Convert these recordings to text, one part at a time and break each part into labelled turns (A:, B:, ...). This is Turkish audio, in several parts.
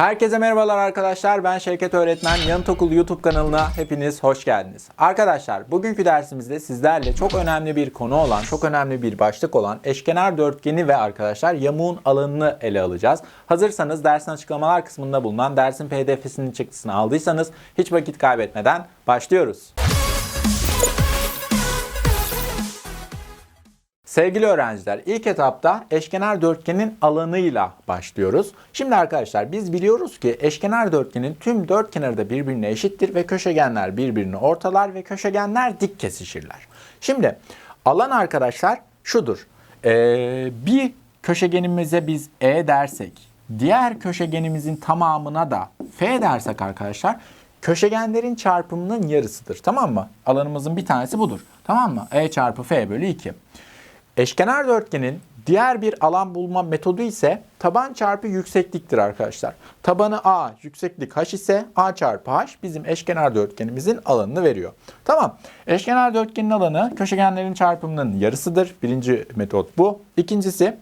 A: Herkese merhabalar arkadaşlar. Ben Şevket Öğretmen. Yanıt Okul YouTube kanalına hepiniz hoş geldiniz. Arkadaşlar bugünkü dersimizde sizlerle çok önemli bir konu olan, çok önemli bir başlık olan eşkenar dörtgeni ve arkadaşlar yamuğun alanını ele alacağız. Hazırsanız dersin açıklamalar kısmında bulunan dersin pdf'sinin çıktısını aldıysanız hiç vakit kaybetmeden başlıyoruz. Sevgili öğrenciler, ilk etapta eşkenar dörtgenin alanıyla başlıyoruz. Şimdi arkadaşlar biz biliyoruz ki eşkenar dörtgenin tüm dört kenarı da birbirine eşittir ve köşegenler birbirini ortalar ve köşegenler dik kesişirler. Şimdi alan arkadaşlar şudur. Ee, bir köşegenimize biz E dersek, diğer köşegenimizin tamamına da F dersek arkadaşlar köşegenlerin çarpımının yarısıdır. Tamam mı? Alanımızın bir tanesi budur. Tamam mı? E çarpı F bölü 2. Eşkenar dörtgenin diğer bir alan bulma metodu ise taban çarpı yüksekliktir arkadaşlar. Tabanı A, yükseklik H ise A çarpı H bizim eşkenar dörtgenimizin alanını veriyor. Tamam. Eşkenar dörtgenin alanı köşegenlerin çarpımının yarısıdır. Birinci metot bu. İkincisi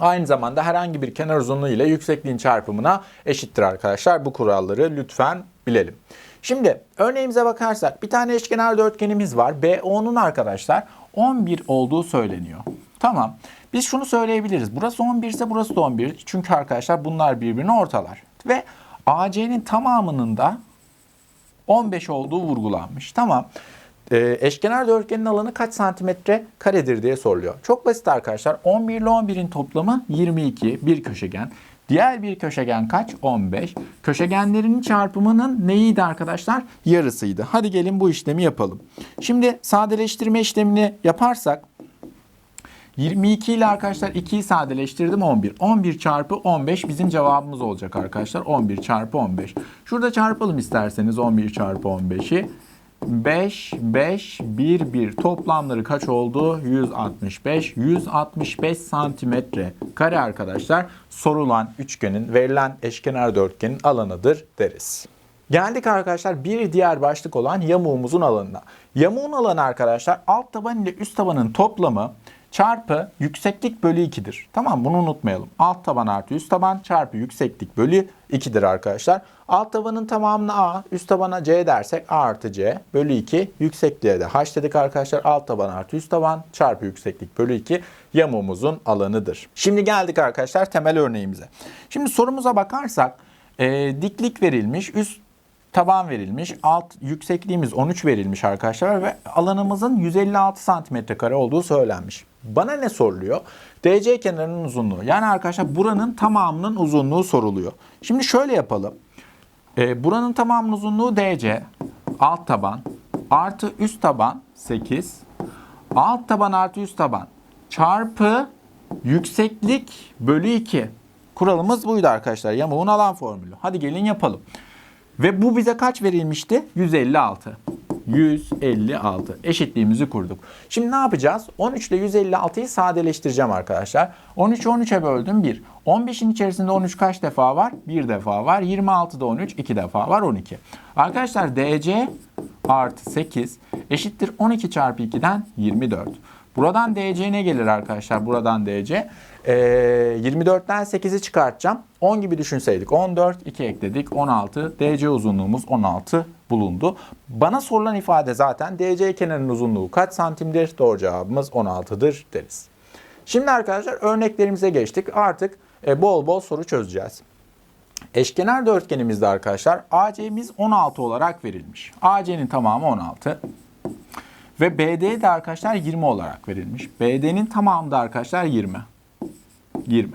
A: Aynı zamanda herhangi bir kenar uzunluğu ile yüksekliğin çarpımına eşittir arkadaşlar. Bu kuralları lütfen bilelim. Şimdi örneğimize bakarsak bir tane eşkenar dörtgenimiz var. BO'nun arkadaşlar 11 olduğu söyleniyor. Tamam. Biz şunu söyleyebiliriz. Burası 11 ise burası da 11. Çünkü arkadaşlar bunlar birbirini ortalar. Ve AC'nin tamamının da 15 olduğu vurgulanmış. Tamam. Ee, eşkenar dörtgenin alanı kaç santimetre karedir diye soruluyor. Çok basit arkadaşlar. 11 ile 11'in toplamı 22 bir köşegen. Diğer bir köşegen kaç? 15. Köşegenlerinin çarpımının neyiydi arkadaşlar? Yarısıydı. Hadi gelin bu işlemi yapalım. Şimdi sadeleştirme işlemini yaparsak 22 ile arkadaşlar 2'yi sadeleştirdim 11. 11 çarpı 15 bizim cevabımız olacak arkadaşlar. 11 çarpı 15. Şurada çarpalım isterseniz 11 çarpı 15'i. 5, 5, 1, 1 toplamları kaç oldu? 165. 165 santimetre kare arkadaşlar sorulan üçgenin verilen eşkenar dörtgenin alanıdır deriz. Geldik arkadaşlar bir diğer başlık olan yamuğumuzun alanına. Yamuğun alanı arkadaşlar alt taban ile üst tabanın toplamı çarpı yükseklik bölü 2'dir. Tamam bunu unutmayalım. Alt taban artı üst taban çarpı yükseklik bölü 2'dir arkadaşlar. Alt tabanın tamamını A, üst tabana C dersek A artı C bölü 2. Yüksekliğe de H dedik arkadaşlar. Alt taban artı üst taban çarpı yükseklik bölü 2 yamuğumuzun alanıdır. Şimdi geldik arkadaşlar temel örneğimize. Şimdi sorumuza bakarsak e, diklik verilmiş, üst taban verilmiş. Alt yüksekliğimiz 13 verilmiş arkadaşlar ve alanımızın 156 santimetre kare olduğu söylenmiş. Bana ne soruluyor? DC kenarının uzunluğu. Yani arkadaşlar buranın tamamının uzunluğu soruluyor. Şimdi şöyle yapalım. Ee, buranın tamamının uzunluğu DC. Alt taban artı üst taban 8. Alt taban artı üst taban çarpı yükseklik bölü 2. Kuralımız buydu arkadaşlar. Yamuğun alan formülü. Hadi gelin yapalım. Ve bu bize kaç verilmişti? 156. 156. Eşitliğimizi kurduk. Şimdi ne yapacağız? 13 ile 156'yı sadeleştireceğim arkadaşlar. 13'ü 13'e böldüm 1. 15'in içerisinde 13 kaç defa var? 1 defa var. 26'da 13 2 defa var 12. Arkadaşlar DC artı 8 eşittir 12 çarpı 2'den 24. Buradan DC ne gelir arkadaşlar? Buradan DC. Ee, 24'ten 8'i çıkartacağım. 10 gibi düşünseydik 14, 2 ekledik 16. DC uzunluğumuz 16 bulundu. Bana sorulan ifade zaten DC kenarının uzunluğu kaç santimdir? Doğru cevabımız 16'dır deriz. Şimdi arkadaşlar örneklerimize geçtik. Artık e, bol bol soru çözeceğiz. Eşkenar dörtgenimizde arkadaşlar AC'miz 16 olarak verilmiş. AC'nin tamamı 16. Ve BD de arkadaşlar 20 olarak verilmiş. BD'nin tamamı da arkadaşlar 20. 20.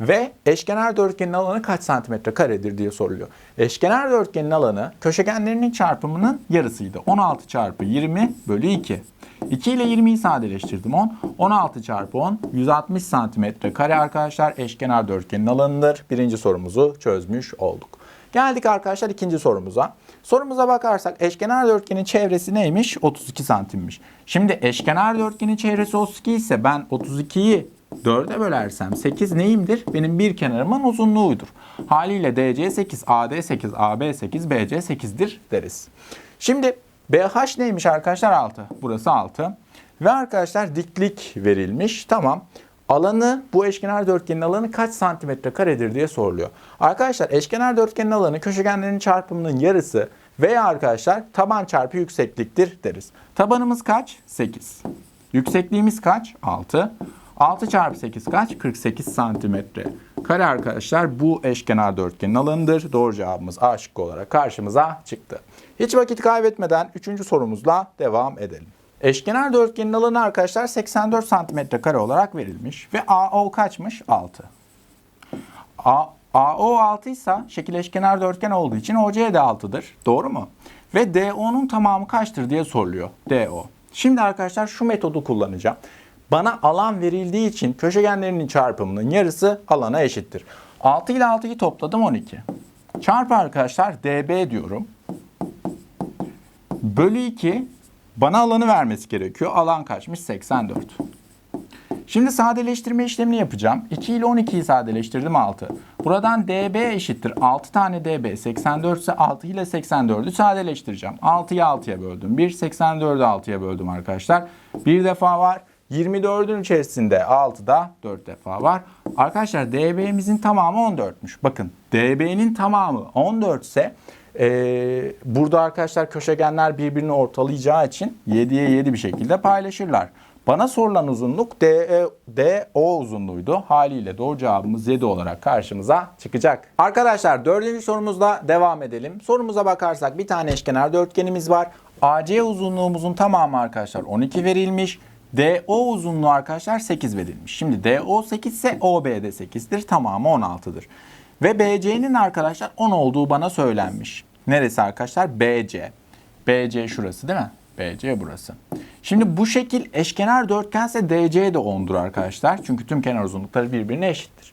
A: Ve eşkenar dörtgenin alanı kaç santimetre karedir diye soruluyor. Eşkenar dörtgenin alanı köşegenlerinin çarpımının yarısıydı. 16 çarpı 20 bölü 2. 2 ile 20'yi sadeleştirdim 10. 16 çarpı 10 160 santimetre kare arkadaşlar eşkenar dörtgenin alanıdır. Birinci sorumuzu çözmüş olduk. Geldik arkadaşlar ikinci sorumuza. Sorumuza bakarsak eşkenar dörtgenin çevresi neymiş? 32 santimmiş. Şimdi eşkenar dörtgenin çevresi 32 ise ben 32'yi 4'e bölersem 8 neyimdir? Benim bir kenarımın uzunluğudur. Haliyle DC 8, AD 8, AB 8, BC 8'dir deriz. Şimdi BH neymiş arkadaşlar? 6. Burası 6. Ve arkadaşlar diklik verilmiş. Tamam. Alanı bu eşkenar dörtgenin alanı kaç santimetre karedir diye soruluyor. Arkadaşlar eşkenar dörtgenin alanı köşegenlerin çarpımının yarısı veya arkadaşlar taban çarpı yüksekliktir deriz. Tabanımız kaç? 8. Yüksekliğimiz kaç? 6. 6 çarpı 8 kaç? 48 santimetre. Kare arkadaşlar bu eşkenar dörtgenin alanıdır. Doğru cevabımız A şıkkı olarak karşımıza çıktı. Hiç vakit kaybetmeden 3. sorumuzla devam edelim. Eşkenar dörtgenin alanı arkadaşlar 84 santimetre kare olarak verilmiş ve AO kaçmış? 6. A, AO 6 ise şekil eşkenar dörtgen olduğu için OC de 6'dır. Doğru mu? Ve DO'nun tamamı kaçtır diye soruluyor. DO. Şimdi arkadaşlar şu metodu kullanacağım. Bana alan verildiği için köşegenlerinin çarpımının yarısı alana eşittir. 6 ile 6'yı topladım 12. Çarpı arkadaşlar DB diyorum. Bölü 2 bana alanı vermesi gerekiyor. Alan kaçmış? 84. Şimdi sadeleştirme işlemini yapacağım. 2 ile 12'yi sadeleştirdim 6. Buradan dB eşittir. 6 tane dB 84 ise 6 ile 84'ü sadeleştireceğim. 6'yı 6'ya böldüm. 1 84'ü 6'ya böldüm arkadaşlar. Bir defa var. 24'ün içerisinde 6'da 4 defa var. Arkadaşlar dB'mizin tamamı 14'müş. Bakın dB'nin tamamı 14 ise ee, burada arkadaşlar köşegenler birbirini ortalayacağı için 7'ye 7 bir şekilde paylaşırlar. Bana sorulan uzunluk DE, DO uzunluğuydu. Haliyle doğru cevabımız 7 olarak karşımıza çıkacak. Arkadaşlar dördüncü sorumuzla devam edelim. Sorumuza bakarsak bir tane eşkenar dörtgenimiz var. AC uzunluğumuzun tamamı arkadaşlar 12 verilmiş. DO uzunluğu arkadaşlar 8 verilmiş. Şimdi DO 8 ise OB de 8'dir. Tamamı 16'dır. Ve BC'nin arkadaşlar 10 olduğu bana söylenmiş. Neresi arkadaşlar? BC. BC şurası değil mi? BC burası. Şimdi bu şekil eşkenar dörtgense DC de 10'dur arkadaşlar. Çünkü tüm kenar uzunlukları birbirine eşittir.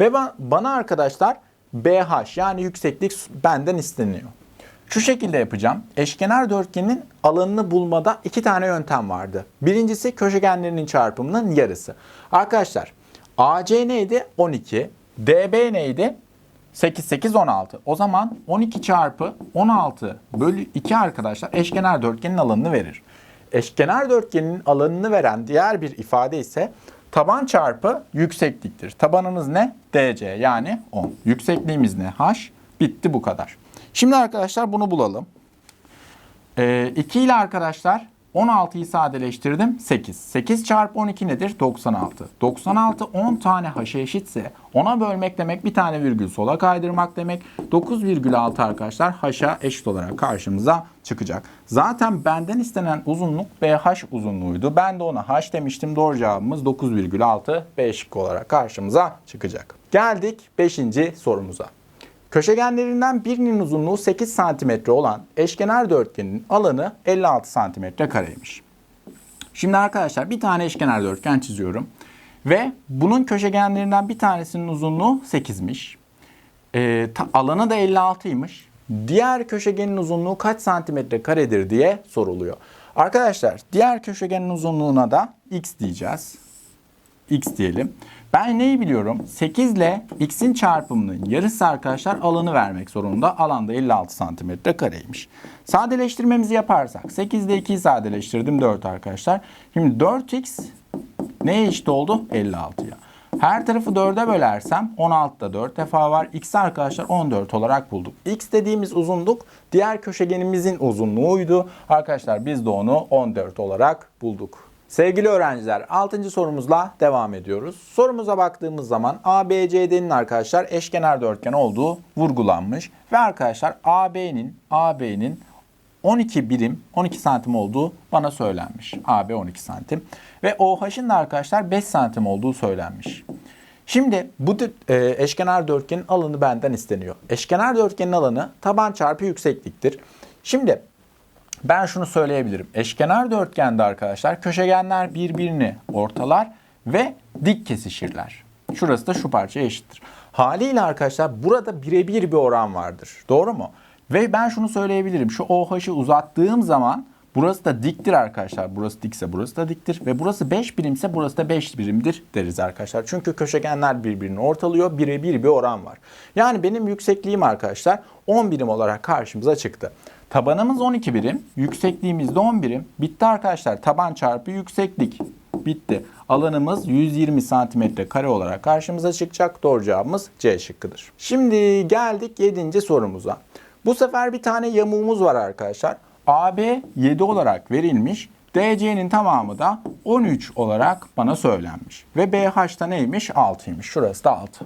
A: Ve bana arkadaşlar BH yani yükseklik benden isteniyor. Şu şekilde yapacağım. Eşkenar dörtgenin alanını bulmada iki tane yöntem vardı. Birincisi köşegenlerinin çarpımının yarısı. Arkadaşlar AC neydi? 12. DB neydi? 8, 8, 16. O zaman 12 çarpı 16 bölü 2 arkadaşlar eşkenar dörtgenin alanını verir. Eşkenar dörtgenin alanını veren diğer bir ifade ise taban çarpı yüksekliktir. Tabanımız ne? DC yani 10. Yüksekliğimiz ne? H. Bitti bu kadar. Şimdi arkadaşlar bunu bulalım. Ee, 2 ile arkadaşlar 16'yı sadeleştirdim 8. 8 çarpı 12 nedir? 96. 96 10 tane haşa eşitse ona bölmek demek bir tane virgül sola kaydırmak demek. 9,6 arkadaşlar haşa eşit olarak karşımıza çıkacak. Zaten benden istenen uzunluk BH uzunluğuydu. Ben de ona H demiştim. Doğru cevabımız 9,6 B olarak karşımıza çıkacak. Geldik 5. sorumuza. Köşegenlerinden birinin uzunluğu 8 cm olan eşkenar dörtgenin alanı 56 cm kareymiş. Şimdi arkadaşlar bir tane eşkenar dörtgen çiziyorum. Ve bunun köşegenlerinden bir tanesinin uzunluğu 8'miş. E, ta, alanı da 56'ymış. Diğer köşegenin uzunluğu kaç santimetre karedir diye soruluyor. Arkadaşlar diğer köşegenin uzunluğuna da x diyeceğiz. x diyelim. Ben neyi biliyorum? 8 ile x'in çarpımının yarısı arkadaşlar alanı vermek zorunda. Alanda 56 santimetre kareymiş. Sadeleştirmemizi yaparsak 8 ile 2'yi sadeleştirdim 4 arkadaşlar. Şimdi 4x neye eşit oldu? 56'ya. Her tarafı 4'e bölersem 16'da 4 defa var. X arkadaşlar 14 olarak bulduk. X dediğimiz uzunluk diğer köşegenimizin uzunluğuydu. Arkadaşlar biz de onu 14 olarak bulduk. Sevgili öğrenciler 6. sorumuzla devam ediyoruz. Sorumuza baktığımız zaman ABCD'nin arkadaşlar eşkenar dörtgen olduğu vurgulanmış. Ve arkadaşlar AB'nin AB'nin 12 birim 12 santim olduğu bana söylenmiş. AB 12 santim. Ve OH'ın da arkadaşlar 5 santim olduğu söylenmiş. Şimdi bu e, eşkenar dörtgenin alanı benden isteniyor. Eşkenar dörtgenin alanı taban çarpı yüksekliktir. Şimdi ben şunu söyleyebilirim. Eşkenar dörtgende arkadaşlar köşegenler birbirini ortalar ve dik kesişirler. Şurası da şu parçaya eşittir. Haliyle arkadaşlar burada birebir bir oran vardır. Doğru mu? Ve ben şunu söyleyebilirim. Şu OH'ı uzattığım zaman burası da diktir arkadaşlar. Burası dikse burası da diktir. Ve burası 5 birimse burası da 5 birimdir deriz arkadaşlar. Çünkü köşegenler birbirini ortalıyor. Birebir bir oran var. Yani benim yüksekliğim arkadaşlar 10 birim olarak karşımıza çıktı. Tabanımız 12 birim, yüksekliğimiz de 10 birim. Bitti arkadaşlar. Taban çarpı yükseklik. bitti. Alanımız 120 santimetre kare olarak karşımıza çıkacak. Doğru cevabımız C şıkkıdır. Şimdi geldik 7. sorumuza. Bu sefer bir tane yamuğumuz var arkadaşlar. AB 7 olarak verilmiş. DC'nin tamamı da 13 olarak bana söylenmiş. Ve BH'da neymiş? 6'ymış. Şurası da 6.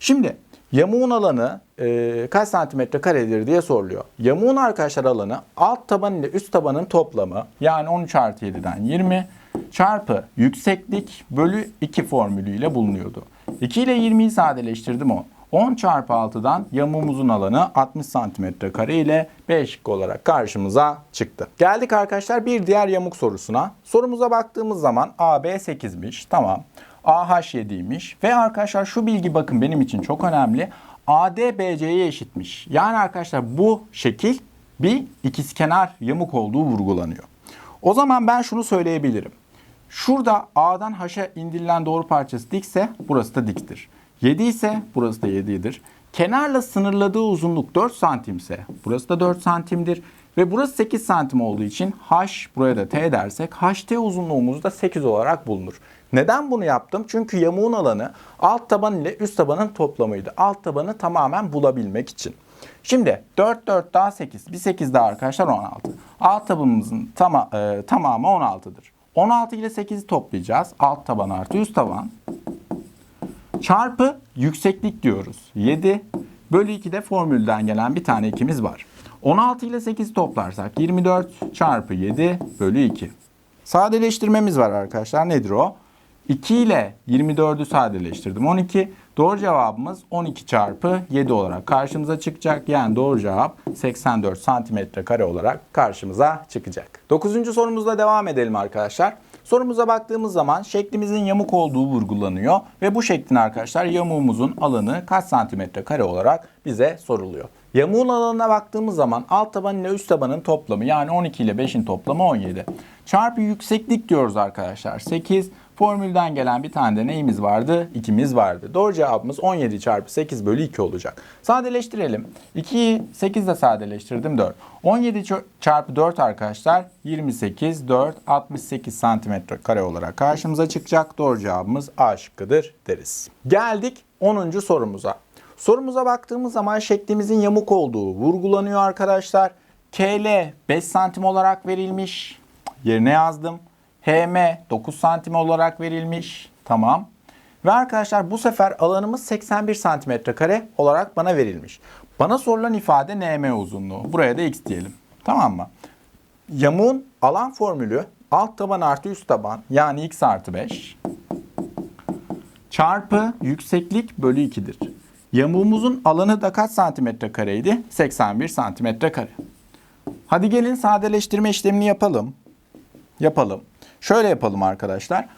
A: Şimdi yamuğun alanı e, kaç santimetre karedir diye soruluyor. Yamuğun arkadaşlar alanı alt taban ile üst tabanın toplamı yani 13 artı 7'den 20 çarpı yükseklik bölü 2 formülüyle bulunuyordu. 2 ile 20'yi sadeleştirdim 10. 10 çarpı 6'dan yamuğumuzun alanı 60 santimetre kare ile B şıkkı olarak karşımıza çıktı. Geldik arkadaşlar bir diğer yamuk sorusuna. Sorumuza baktığımız zaman AB 8'miş. Tamam. AH 7'ymiş. Ve arkadaşlar şu bilgi bakın benim için çok önemli. AD BC'ye eşitmiş. Yani arkadaşlar bu şekil bir ikizkenar yamuk olduğu vurgulanıyor. O zaman ben şunu söyleyebilirim. Şurada A'dan H'a indirilen doğru parçası dikse burası da diktir. 7 ise burası da 7'dir. Kenarla sınırladığı uzunluk 4 santimse burası da 4 santimdir. Ve burası 8 santim olduğu için H buraya da T dersek HT uzunluğumuz da 8 olarak bulunur. Neden bunu yaptım? Çünkü yamuğun alanı alt taban ile üst tabanın toplamıydı. Alt tabanı tamamen bulabilmek için. Şimdi 4 4 daha 8. Bir 8 daha arkadaşlar 16. Alt tabanımızın tama, e, tamamı 16'dır. 16 ile 8'i toplayacağız. Alt taban artı üst taban. Çarpı yükseklik diyoruz. 7 bölü 2'de formülden gelen bir tane ikimiz var. 16 ile 8'i toplarsak 24 çarpı 7 bölü 2. Sadeleştirmemiz var arkadaşlar. Nedir o? 2 ile 24'ü sadeleştirdim. 12. Doğru cevabımız 12 çarpı 7 olarak karşımıza çıkacak. Yani doğru cevap 84 santimetre kare olarak karşımıza çıkacak. 9. sorumuzla devam edelim arkadaşlar. Sorumuza baktığımız zaman şeklimizin yamuk olduğu vurgulanıyor ve bu şeklin arkadaşlar yamuğumuzun alanı kaç santimetre kare olarak bize soruluyor. Yamuğun alanına baktığımız zaman alt taban ile üst tabanın toplamı yani 12 ile 5'in toplamı 17. Çarpı yükseklik diyoruz arkadaşlar 8. Formülden gelen bir tane de neyimiz vardı? 2'miz vardı. Doğru cevabımız 17 çarpı 8 bölü 2 olacak. Sadeleştirelim. 2'yi 8 ile sadeleştirdim 4. 17 çarpı 4 arkadaşlar 28, 4, 68 santimetre kare olarak karşımıza çıkacak. Doğru cevabımız A şıkkıdır deriz. Geldik 10. sorumuza. Sorumuza baktığımız zaman şeklimizin yamuk olduğu vurgulanıyor arkadaşlar. KL 5 santim olarak verilmiş. Yerine yazdım. HM 9 santim olarak verilmiş. Tamam. Ve arkadaşlar bu sefer alanımız 81 santimetre kare olarak bana verilmiş. Bana sorulan ifade NM uzunluğu. Buraya da x diyelim. Tamam mı? Yamuğun alan formülü alt taban artı üst taban yani x artı 5 çarpı yükseklik bölü 2'dir. Yamuğumuzun alanı da kaç santimetre kareydi? 81 santimetre kare. Hadi gelin sadeleştirme işlemini yapalım. Yapalım. Şöyle yapalım arkadaşlar.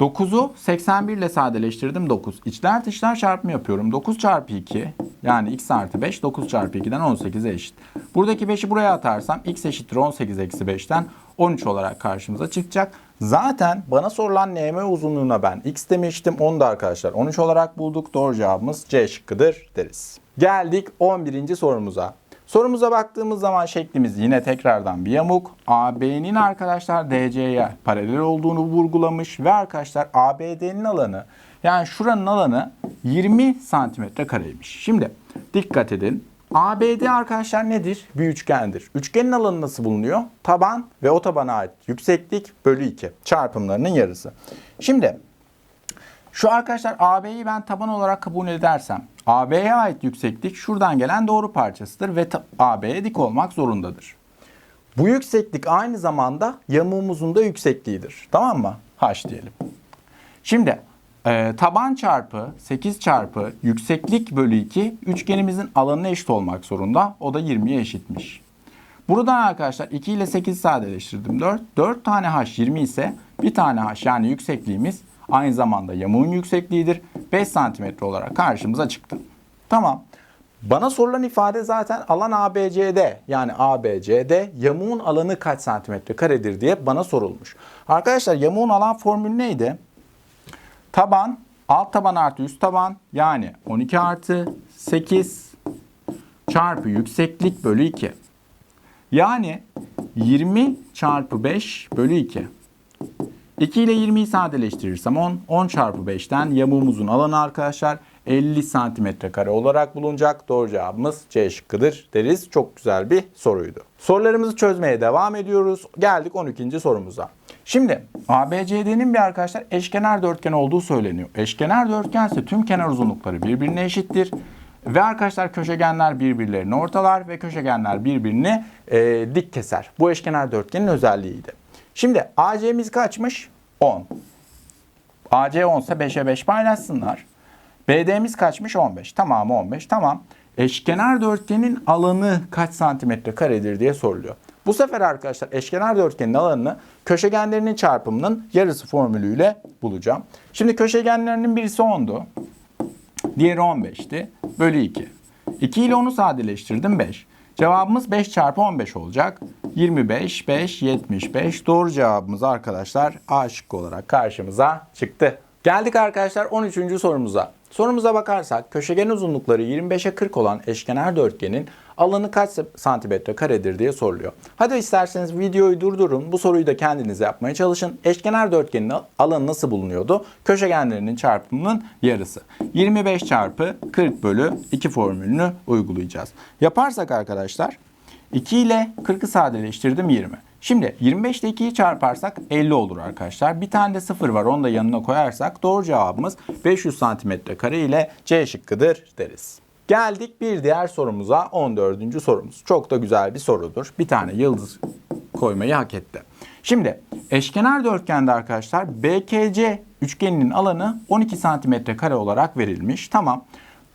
A: 9'u 81 ile sadeleştirdim 9. İçler dışlar çarpımı yapıyorum. 9 çarpı 2 yani x artı 5 9 çarpı 2'den 18'e eşit. Buradaki 5'i buraya atarsam x eşittir 18 eksi 5'ten 13 olarak karşımıza çıkacak. Zaten bana sorulan NM uzunluğuna ben x demiştim. Onu da arkadaşlar 13 olarak bulduk. Doğru cevabımız C şıkkıdır deriz. Geldik 11. sorumuza. Sorumuza baktığımız zaman şeklimiz yine tekrardan bir yamuk. AB'nin arkadaşlar DC'ye paralel olduğunu vurgulamış ve arkadaşlar ABD'nin alanı yani şuranın alanı 20 santimetre kareymiş. Şimdi dikkat edin. ABD arkadaşlar nedir? Bir üçgendir. Üçgenin alanı nasıl bulunuyor? Taban ve o tabana ait yükseklik bölü 2 çarpımlarının yarısı. Şimdi şu arkadaşlar AB'yi ben taban olarak kabul edersem AB'ye ait yükseklik şuradan gelen doğru parçasıdır ve AB'ye dik olmak zorundadır. Bu yükseklik aynı zamanda yamuğumuzun da yüksekliğidir. Tamam mı? H diyelim. Şimdi e, taban çarpı 8 çarpı yükseklik bölü 2 üçgenimizin alanına eşit olmak zorunda. O da 20'ye eşitmiş. Buradan arkadaşlar 2 ile 8 sadeleştirdim 4. 4 tane H 20 ise bir tane H yani yüksekliğimiz aynı zamanda yamuğun yüksekliğidir. 5 santimetre olarak karşımıza çıktı. Tamam. Bana sorulan ifade zaten alan ABCD yani ABCD yamuğun alanı kaç santimetre karedir diye bana sorulmuş. Arkadaşlar yamuğun alan formülü neydi? Taban alt taban artı üst taban yani 12 artı 8 çarpı yükseklik bölü 2. Yani 20 çarpı 5 bölü 2. 2 ile 20'yi sadeleştirirsem 10. 10 çarpı 5'ten yamuğumuzun alanı arkadaşlar 50 santimetre kare olarak bulunacak. Doğru cevabımız C şıkkıdır deriz. Çok güzel bir soruydu. Sorularımızı çözmeye devam ediyoruz. Geldik 12. sorumuza. Şimdi ABCD'nin bir arkadaşlar eşkenar dörtgen olduğu söyleniyor. Eşkenar dörtgen ise tüm kenar uzunlukları birbirine eşittir. Ve arkadaşlar köşegenler birbirlerini ortalar ve köşegenler birbirini e, dik keser. Bu eşkenar dörtgenin özelliğiydi. Şimdi AC'miz kaçmış? 10. AC 10 ise 5'e 5 paylaşsınlar. BD'miz kaçmış? 15. Tamamı 15. Tamam. Eşkenar dörtgenin alanı kaç santimetre karedir diye soruluyor. Bu sefer arkadaşlar eşkenar dörtgenin alanını köşegenlerinin çarpımının yarısı formülüyle bulacağım. Şimdi köşegenlerinin birisi 10'du. Diğeri 15'ti. Bölü 2. 2 ile 10'u sadeleştirdim 5. Cevabımız 5 çarpı 15 olacak. 25, 5, 75. Doğru cevabımız arkadaşlar A şıkkı olarak karşımıza çıktı. Geldik arkadaşlar 13. sorumuza. Sorumuza bakarsak köşegen uzunlukları 25'e 40 olan eşkenar dörtgenin alanı kaç santimetre karedir diye soruluyor. Hadi isterseniz videoyu durdurun. Bu soruyu da kendiniz yapmaya çalışın. Eşkenar dörtgenin alanı nasıl bulunuyordu? Köşegenlerinin çarpımının yarısı. 25 çarpı 40 bölü 2 formülünü uygulayacağız. Yaparsak arkadaşlar 2 ile 40'ı sadeleştirdim 20. Şimdi 25 ile 2'yi çarparsak 50 olur arkadaşlar. Bir tane de 0 var onu da yanına koyarsak doğru cevabımız 500 santimetre kare ile C şıkkıdır deriz. Geldik bir diğer sorumuza 14. sorumuz. Çok da güzel bir sorudur. Bir tane yıldız koymayı hak etti. Şimdi eşkenar dörtgende arkadaşlar BKC üçgeninin alanı 12 santimetre kare olarak verilmiş. Tamam.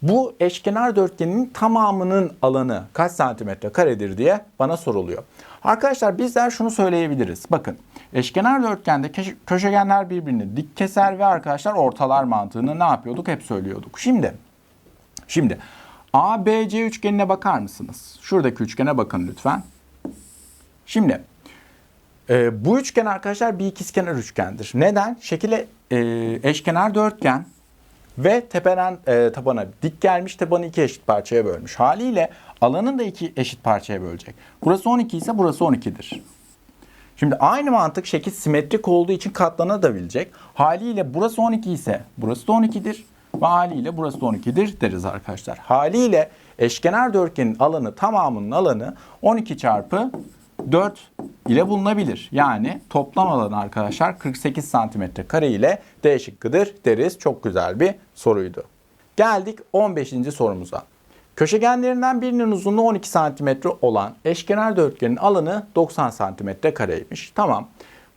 A: Bu eşkenar dörtgenin tamamının alanı kaç santimetre karedir diye bana soruluyor. Arkadaşlar bizler şunu söyleyebiliriz. Bakın eşkenar dörtgende köşegenler birbirini dik keser ve arkadaşlar ortalar mantığını ne yapıyorduk hep söylüyorduk. Şimdi şimdi ABC üçgenine bakar mısınız? Şuradaki üçgene bakın lütfen. Şimdi e, bu üçgen arkadaşlar bir ikizkenar üçgendir. Neden? Şekile e, eşkenar dörtgen ve tepeden e, tabana dik gelmiş tabanı iki eşit parçaya bölmüş. Haliyle alanın da iki eşit parçaya bölecek. Burası 12 ise burası 12'dir. Şimdi aynı mantık şekil simetrik olduğu için katlanabilir. Haliyle burası 12 ise burası da 12'dir. Ve haliyle burası da 12'dir deriz arkadaşlar. Haliyle eşkenar dörtgenin alanı tamamının alanı 12 çarpı 4 ile bulunabilir. Yani toplam alanı arkadaşlar 48 santimetre kare ile D şıkkıdır deriz. Çok güzel bir soruydu. Geldik 15. sorumuza. Köşegenlerinden birinin uzunluğu 12 santimetre olan eşkenar dörtgenin alanı 90 santimetre kareymiş. Tamam.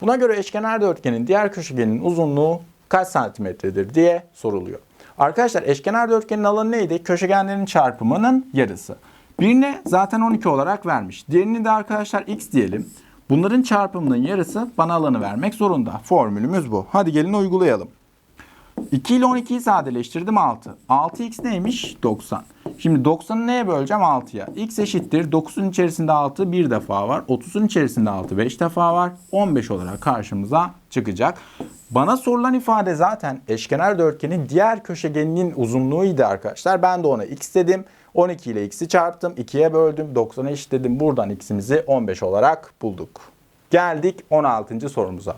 A: Buna göre eşkenar dörtgenin diğer köşegenin uzunluğu kaç santimetredir diye soruluyor. Arkadaşlar eşkenar dörtgenin alanı neydi? Köşegenlerin çarpımının yarısı. Birine zaten 12 olarak vermiş. Diğerini de arkadaşlar x diyelim. Bunların çarpımının yarısı bana alanı vermek zorunda. Formülümüz bu. Hadi gelin uygulayalım. 2 ile 12'yi sadeleştirdim 6. 6x neymiş? 90. Şimdi 90'ı neye böleceğim? 6'ya. x eşittir. 9'un içerisinde 6 bir defa var. 30'un içerisinde 6 5 defa var. 15 olarak karşımıza çıkacak. Bana sorulan ifade zaten eşkenar dörtgenin diğer köşegeninin uzunluğuydu arkadaşlar. Ben de ona x dedim. 12 ile x'i çarptım. 2'ye böldüm. 90'a eşitledim. Buradan x'imizi 15 olarak bulduk. Geldik 16. sorumuza.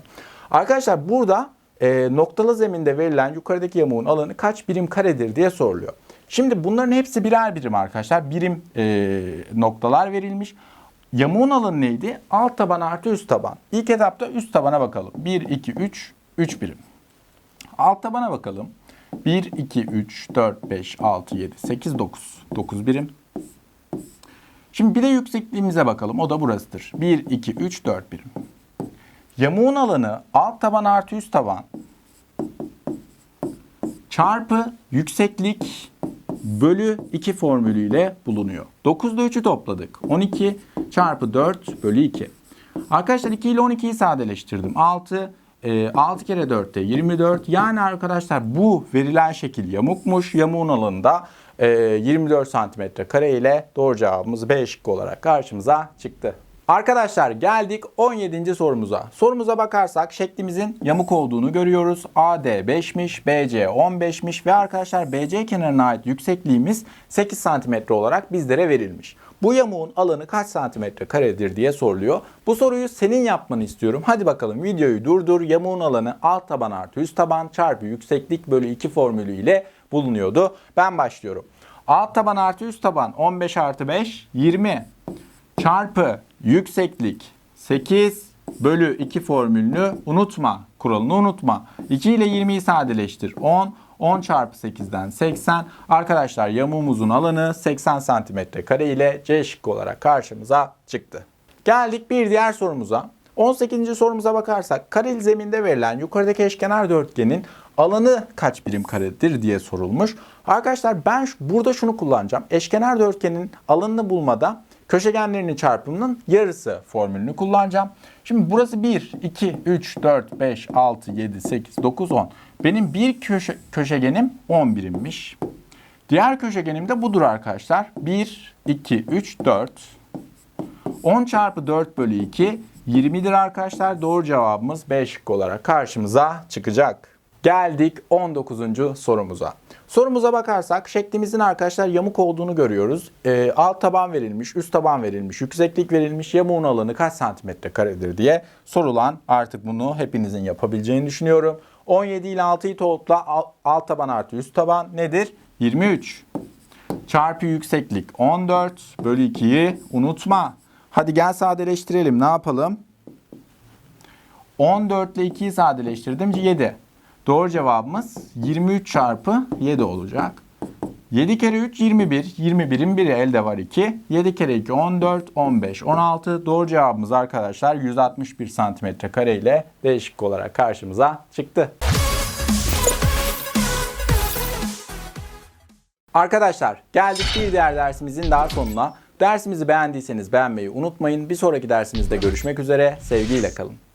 A: Arkadaşlar burada e, noktalı zeminde verilen yukarıdaki yamuğun alanı kaç birim karedir diye soruluyor. Şimdi bunların hepsi birer birim arkadaşlar. Birim e, noktalar verilmiş. Yamuğun alanı neydi? Alt taban artı üst taban. İlk etapta üst tabana bakalım. 1, 2, 3, 3 birim. Alt tabana bakalım. 1, 2, 3, 4, 5, 6, 7, 8, 9. 9 birim. Şimdi bir de yüksekliğimize bakalım. O da burasıdır. 1, 2, 3, 4 birim. Yamuğun alanı alt taban artı üst taban çarpı yükseklik bölü 2 formülüyle bulunuyor. 9'da 3'ü topladık. 12 çarpı 4 bölü 2. Arkadaşlar 2 ile 12'yi sadeleştirdim. 6 6 kere 4'te 24. Yani arkadaşlar bu verilen şekil yamukmuş. Yamuğun alanında 24 santimetre kare ile doğru cevabımız B şıkkı olarak karşımıza çıktı. Arkadaşlar geldik 17. sorumuza. Sorumuza bakarsak şeklimizin yamuk olduğunu görüyoruz. AD 5'miş, BC 15'miş ve arkadaşlar BC kenarına ait yüksekliğimiz 8 cm olarak bizlere verilmiş. Bu yamuğun alanı kaç santimetre karedir diye soruluyor. Bu soruyu senin yapmanı istiyorum. Hadi bakalım videoyu durdur. Yamuğun alanı alt taban artı üst taban çarpı yükseklik bölü 2 formülü ile bulunuyordu. Ben başlıyorum. Alt taban artı üst taban 15 artı 5 20 çarpı yükseklik 8 bölü 2 formülünü unutma. Kuralını unutma. 2 ile 20'yi sadeleştir. 10. 10 çarpı 8'den 80. Arkadaşlar yamuğumuzun alanı 80 santimetre kare ile C şıkkı olarak karşımıza çıktı. Geldik bir diğer sorumuza. 18. sorumuza bakarsak kareli zeminde verilen yukarıdaki eşkenar dörtgenin alanı kaç birim karedir diye sorulmuş. Arkadaşlar ben burada şunu kullanacağım. Eşkenar dörtgenin alanını bulmada köşegenlerinin çarpımının yarısı formülünü kullanacağım. Şimdi burası 1, 2, 3, 4, 5, 6, 7, 8, 9, 10. Benim bir köşe, köşegenim 10 birimmiş. Diğer köşegenim de budur arkadaşlar. 1, 2, 3, 4. 10 çarpı 4 bölü 2 20'dir arkadaşlar. Doğru cevabımız B şıkkı olarak karşımıza çıkacak. Geldik 19. sorumuza. Sorumuza bakarsak şeklimizin arkadaşlar yamuk olduğunu görüyoruz. Ee, alt taban verilmiş, üst taban verilmiş, yükseklik verilmiş, yamuğun alanı kaç santimetre karedir diye sorulan artık bunu hepinizin yapabileceğini düşünüyorum. 17 ile 6'yı topla Al- alt taban artı üst taban nedir? 23 çarpı yükseklik 14 bölü 2'yi unutma. Hadi gel sadeleştirelim. Ne yapalım? 14 ile 2'yi sadeleştirdim. 7. Doğru cevabımız 23 çarpı 7 olacak. 7 kere 3 21. 21'in biri elde var 2. 7 kere 2 14, 15, 16. Doğru cevabımız arkadaşlar 161 santimetre kare ile değişik olarak karşımıza çıktı. Arkadaşlar geldik bir diğer dersimizin daha sonuna. Dersimizi beğendiyseniz beğenmeyi unutmayın. Bir sonraki dersimizde görüşmek üzere. Sevgiyle kalın.